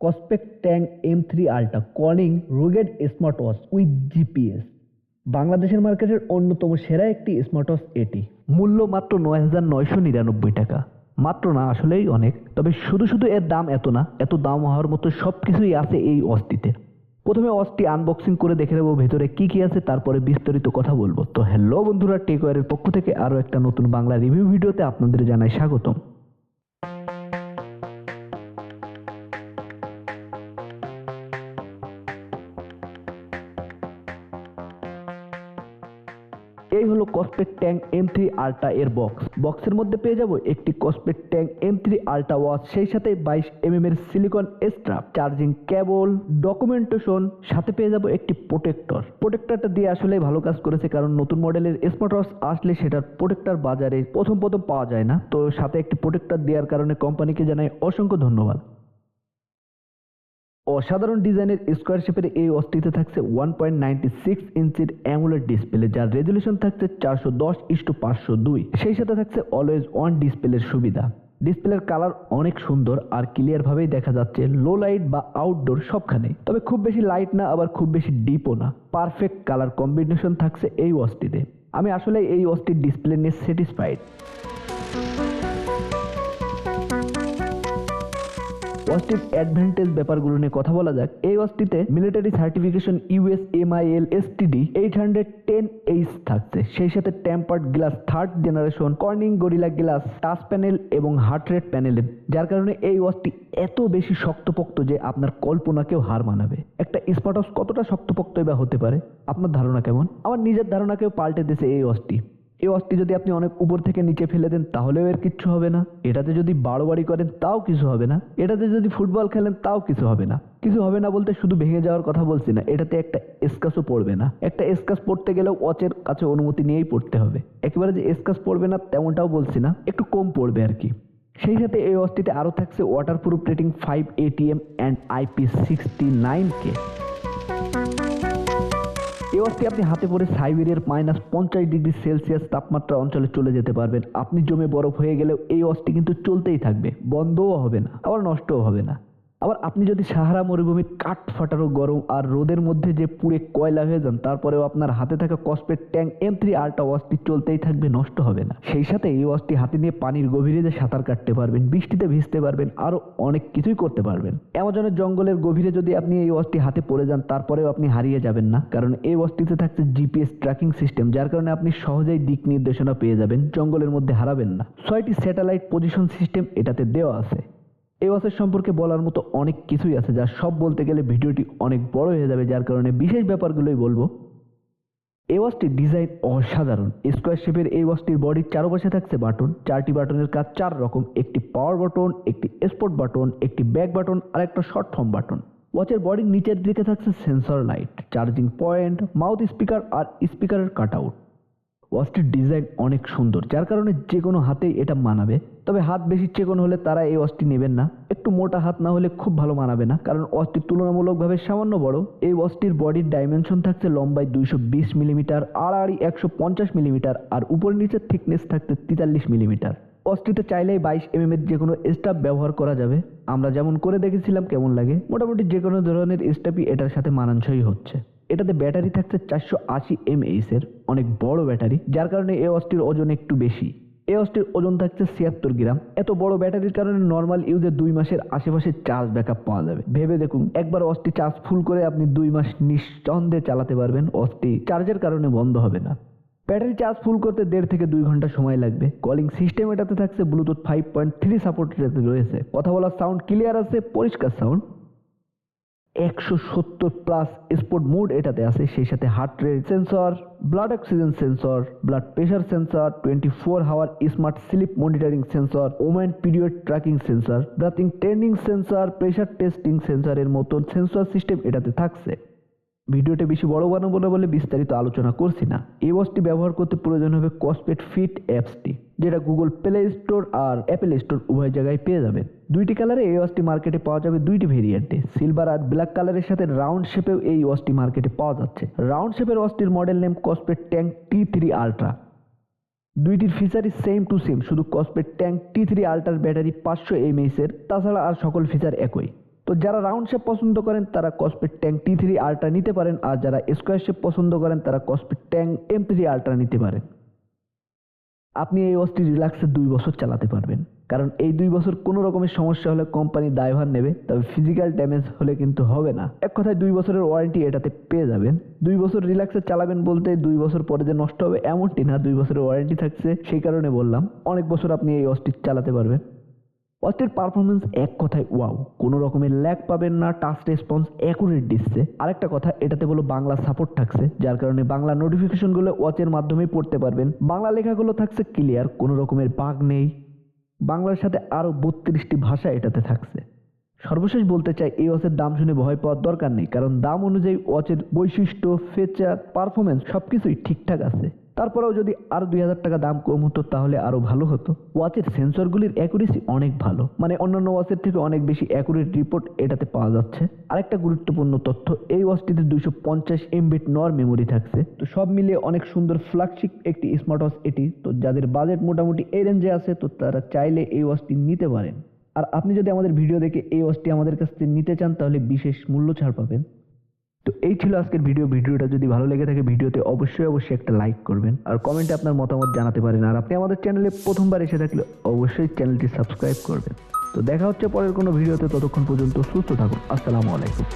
Kospet Tank M three ultra Corning rugged smart watch with GPS বাংলাদেশের মার্কেটের অন্যতম সেরা একটি স্মার্ট ওয়াচ এটি। মূল্য মাত্র নয় হাজার নয়শো নিরানব্বই টাকা। মাত্র না, আসলেই অনেক। তবে শুধু শুধু এর দাম এত না, এত দাম হওয়ার মতো সব কিছুই আছে এই অস্তিতে প্রথমে অস্টি আনবক্সিং করে দেখে নেব ভেতরে কি কি আছে, তারপরে বিস্তারিত কথা বলব। তো হ্যালো বন্ধুরা টেকওয়ারের পক্ষ থেকে আরও একটা নতুন বাংলা রিভিউ ভিডিওতে আপনাদের জানাই স্বাগতম। Kospet Tank M three ultra এর বক্স। বক্সের মধ্যে পেয়ে যাব একটি Kospet Tank M three ultra watch, সেই সাথে বাইশ এম এর silicone strap, charging cable, documentation, সাথে পেয়ে যাব একটি প্রোটেক্টর। প্রোটেক্টরটা দিয়ে আসলে ভালো কাজ করেছে, কারণ নতুন মডেলের স্মার্ট ওয়াচ আসলে সেটার প্রোটেক্টর বাজারে প্রথম প্রথম পাওয়া যায় না। তো সাথে একটি প্রোটেক্টর দেওয়ার কারণে কোম্পানিকে জানাই অসংখ্য ধন্যবাদ। অসাধারণ ডিজাইনের স্কোয়ার শেপের এই অস্তিতে থাকছে ওয়ান পয়েন্ট নাইনটি সিক্স ইঞ্চির অ্যামুলেট ডিসপ্লে যার রেজলিউশন থাকছে চারশো দশ ইস্টু পাঁচশো দুই। সেই সাথে থাকছে অলওয়েজ অন ডিসপ্লের সুবিধা। ডিসপ্লের কালার অনেক সুন্দর আর ক্লিয়ার ভাবেই দেখা যাচ্ছে লো লাইট বা আউটডোর সবখানে তবে খুব বেশি লাইট না, আবার খুব বেশি ডিপও না। পারফেক্ট কালার কম্বিনেশন থাকছে এই ওয়াচটিতে আমি আসলে এই ওয়াচটির ডিসপ্লে নিয়ে স্যাটিসফাইড ওয়াচটির অ্যাডভান্টেজ ব্যাপারগুলো নিয়ে কথা বলা যাক। এই ওয়াচটিতে military certification US MIL STD eight hundred ten H থাকছে। সেই সাথে tempered glass third generation, Corning Gorilla glass, touch panel এবং হার্ট রেট প্যানেলের যার কারণে এই ওয়াচটি এত বেশি শক্তপোক্ত যে আপনার কল্পনাকেও হার মানাবে। একটা স্মার্ট কতটা শক্তপোক্তই বা হতে পারে? আপনার ধারণা কেমন? আমার নিজের ধারণাকেও পাল্টে দিয়েছে এই ওয়াচটি এই অস্থি যদি আপনি অনেক উপর থেকে নিচে ফেলে দেন, তাহলেও এর কিচ্ছু হবে না। এটাতে যদি বাড়োবাড়ি করেন, তাও কিছু হবে না। এটাতে যদি ফুটবল খেলেন, তাও কিছু হবে না। কিছু হবে না বলতে শুধু ভেঙে যাওয়ার কথা বলছি না। এটাতে একটা এসকাসও পড়বে না। একটা এসকাস পড়তে গেলেও ওয়াচের কাছে অনুমতি নিয়েই পড়তে হবে। একেবারে যে এসকাস পড়বে না, তেমনটাও বলছি না। একটু কম পড়বে আর কি। সেই সাথে এই অস্টিতে আরও থাকছে waterproof rating five ATM and IP sixty nine K এই ওয়াচটি আপনি হাতে পরে সাইবেরিয়ার মাইনাস পঞ্চাশ ডিগ্রি সেলসিয়াস তাপমাত্রা অঞ্চলে চলে যেতে পারবেন। আপনি জমে বরফ হয়ে গেলেও এই ওয়াচটি কিন্তু চলতেই থাকবে, বন্ধও হবে না, আবার নষ্টও হবে না। আবার আপনি যদি সাহারা মরুভূমির কাঠ ফাটারো গরম আর রোদের মধ্যে যে পুড়ে কয়লা হয়ে যান, তারপরেও আপনার হাতে থাকা Kospet Tank M three ultra ওয়াচটি চলতেই থাকবে, নষ্ট হবে না। সেই সাথে এই ওয়াচটি হাতে নিয়ে পানির গভীরে যে সাঁতার কাটতে পারবেন, বৃষ্টিতে ভিজতে পারবেন আরও অনেক কিছুই করতে পারবেন। অ্যামাজনের জঙ্গলের গভীরে যদি আপনি এই ওয়াচটি হাতে পড়ে যান, তারপরেও আপনি হারিয়ে যাবেন না, কারণ এই ওয়াচটিতে থাকছে জিপিএস ট্র্যাকিং সিস্টেম যার কারণে আপনি সহজেই দিক নির্দেশনা পেয়ে যাবেন, জঙ্গলের মধ্যে হারাবেন না। ছয়টি স্যাটেলাইট পজিশন সিস্টেম এটাতে দেওয়া আছে। এই ওয়াচের সম্পর্কে বলার মতো অনেক কিছুই আছে, যা সব বলতে গেলে ভিডিওটি অনেক বড় হয়ে যাবে, যার কারণে বিশেষ ব্যাপারগুলোই বলব। এই ওয়াচটির ডিজাইন অসাধারণ। স্কোয়ার শেপের এই ওয়াচটির বডির চারপাশে থাকছে বাটন। চারটি বাটনের কাজ চার রকম। একটি পাওয়ার বাটন, একটি স্পোর্ট বাটন, একটি ব্যাক বাটন, আর একটা শর্ট ফর্ম বাটন। ওয়াচের বডির নিচের দিকে থাকছে sensor light, charging point, mouth speaker আর স্পিকারের কাট আউট। ওয়াচটির ডিজাইন অনেক সুন্দর, যার কারণে যে কোনো হাতেই এটা মানাবে। তবে হাত বেশি চেকন হলে তারা এই ওয়াচটি নেবেন না। একটু মোটা হাত না হলে খুব ভালো মানাবে না, কারণ ওয়াচটি তুলনামূলকভাবে সামান্য বড়। এই ওয়াচটির বডির ডাইমেনশন থাকছে লম্বায় দুইশো বিশ মিলিমিটার, আড়াআড়ি একশো পঞ্চাশ মিলিমিটার, আর উপর নিচের থিকনেস থাকছে তেতাল্লিশ মিলিমিটার। ওয়াচটিতে চাইলেই বাইশ এম এর যে কোনো স্টাফ ব্যবহার করা যাবে। আমরা যেমন করে দেখেছিলাম কেমন লাগে। মোটামুটি যে কোনো ধরনের স্টাফই এটার সাথে মানানসই হচ্ছে। এটাতে ব্যাটারি থাকছে চারশো আশি এমএইচ এর অনেক বড় ব্যাটারি, যার কারণে এই অস্টির ওজন একটু বেশি। এই অস্টির ওজন থাকছে ছিয়াত্তর গ্রাম। এত বড় ব্যাটারির কারণে নর্মাল ইউজে দুই মাসের আশেপাশে চার্জ ব্যাকআপ পাওয়া যাবে। ভেবে দেখুন, একবার অস্টি চার্জ ফুল করে আপনি দুই মাস নিঃসন্দেহে চালাতে পারবেন অস্টি চার্জের কারণে বন্ধ হবে না। ব্যাটারি চার্জ ফুল করতে দেড় থেকে দুই ঘণ্টা সময় লাগবে। কলিং সিস্টেম এটাতে থাকছে Bluetooth five point three support রয়েছে। কথা বলার সাউন্ড ক্লিয়ার আছে, পরিষ্কার সাউন্ড একশো সত্তর প্লাস স্পোর্ট মোড এটাতে আছে, সেই সাথে heart rate sensor blood oxygen sensor blood pressure sensor twenty four hour smart sleep monitoring sensor women period tracking sensor breathing training sensor pressure testing সেন্সরের মতন সেন্সর সিস্টেম এটাতে থাকছে। ভিডিওটা বেশি বড় বানাবো না বলে বিস্তারিত আলোচনা করছি না। এই ওয়াচটি ব্যবহার করতে প্রয়োজন হবে কসপেট ফিট অ্যাপসটি যেটা গুগল প্লে স্টোর আর অ্যাপেল স্টোর উভয় জায়গায় পেয়ে যাবেন। দুইটি কালারে এই ওয়াচটি মার্কেটে পাওয়া যাবে দুইটি ভেরিয়েন্টে সিলভার আর ব্ল্যাক কালারের সাথে রাউন্ড শেপেও এই ওয়াচটি মার্কেটে পাওয়া যাচ্ছে। রাউন্ড শেপের ওয়াচটির model name Kospet Tank T three ultra দুইটির ফিচারই সেম টু সেম শুধু কসপেট ট্যাঙ্ক টি থ্রি আল্ট্রার ব্যাটারি পাঁচশো এমএইচ এর তাছাড়া আর সকল ফিচার একই। তো যারা রাউন্ড শেপ পছন্দ করেন, তারা Kospet Tank T three ultra নিতে পারেন। আর যারা স্কোয়ার শেপ পছন্দ করেন, তারা Kospet Tank M three ultra নিতে পারেন। আপনি এই ওয়াচটি রিল্যাক্সে দুই বছর চালাতে পারবেন। কারণ এই দুই বছর কোনো রকমের সমস্যা হলে কোম্পানি দায়ভার নেবে, তবে ফিজিক্যাল ড্যামেজ হলে কিন্তু হবে না। এক কথায় দুই বছরের ওয়ারেন্টি এটাতে পেয়ে যাবেন। দুই বছর রিল্যাক্সে চালাবেন বলতে দুই বছর পরে যে নষ্ট হবে, এমনটি না। দুই বছরের ওয়ারেন্টি থাকছে, সেই কারণে বললাম, অনেক বছর আপনি এই ওয়াচটি চালাতে পারবেন। ওয়াচটির পারফরমেন্স এক কথায় ওয়াও কোনো রকমের ল্যাগ পাবেন না টাচ রেসপন্স অ্যাকুরেট দিচ্ছে। আরেকটা কথা, এটাতে বলো বাংলা সাপোর্ট থাকছে, যার কারণে বাংলা নোটিফিকেশনগুলো ওয়াচের মাধ্যমে পড়তে পারবেন। বাংলা লেখাগুলো থাকছে ক্লিয়ার কোনো রকমের বাঘ নেই। বাংলার সাথে আরও বত্রিশটি ভাষা এটাতে থাকছে। সর্বশেষ বলতে চাই, এই ওয়াচের দাম শুনে ভয় পাওয়ার দরকার নেই, কারণ দাম অনুযায়ী ওয়াচের বৈশিষ্ট্য ফিচার পারফরমেন্স সব কিছুই ঠিকঠাক আছে। তারপরেও যদি আরও দুই হাজার টাকা দাম কম হতো, তাহলে আরও ভালো হতো। ওয়াচের সেন্সরগুলির অ্যাকুরেসি অনেক ভালো। মানে অন্যান্য ওয়াচের থেকে অনেক বেশি অ্যাকুরেট রিপোর্ট এটাতে পাওয়া যাচ্ছে। আরেকটা গুরুত্বপূর্ণ তথ্য, এই ওয়াচটিতে দুইশো পঞ্চাশ এমবিট নর মেমোরি থাকছে। তো সব মিলিয়ে অনেক সুন্দর ফ্ল্যাগশিপ একটি স্মার্ট ওয়াচ এটি। তো যাদের বাজেট মোটামুটি এই রেঞ্জে আছে, তো তারা চাইলে এই ওয়াচটি নিতে পারেন। আর আপনি যদি আমাদের ভিডিও দেখে এই ওয়াচটি আমাদের কাছ থেকে নিতে চান, তাহলে বিশেষ মূল্য ছাড় পাবেন। তো এই ছিল আজকের ভিডিও। ভিডিওটা যদি ভালো লেগে থাকে ভিডিওতে অবশ্যই অবশ্যই একটা লাইক করবেন। আর কমেন্টে আপনার মতামত জানাতে পারেন। আর আপনি আমাদের চ্যানেলে প্রথমবার এসে থাকলে অবশ্যই চ্যানেলটি সাবস্ক্রাইব করবেন। তো দেখা হচ্ছে পরের কোনো ভিডিওতে। ততক্ষণ পর্যন্ত সুস্থ থাকুন। আসসালামু আলাইকুম।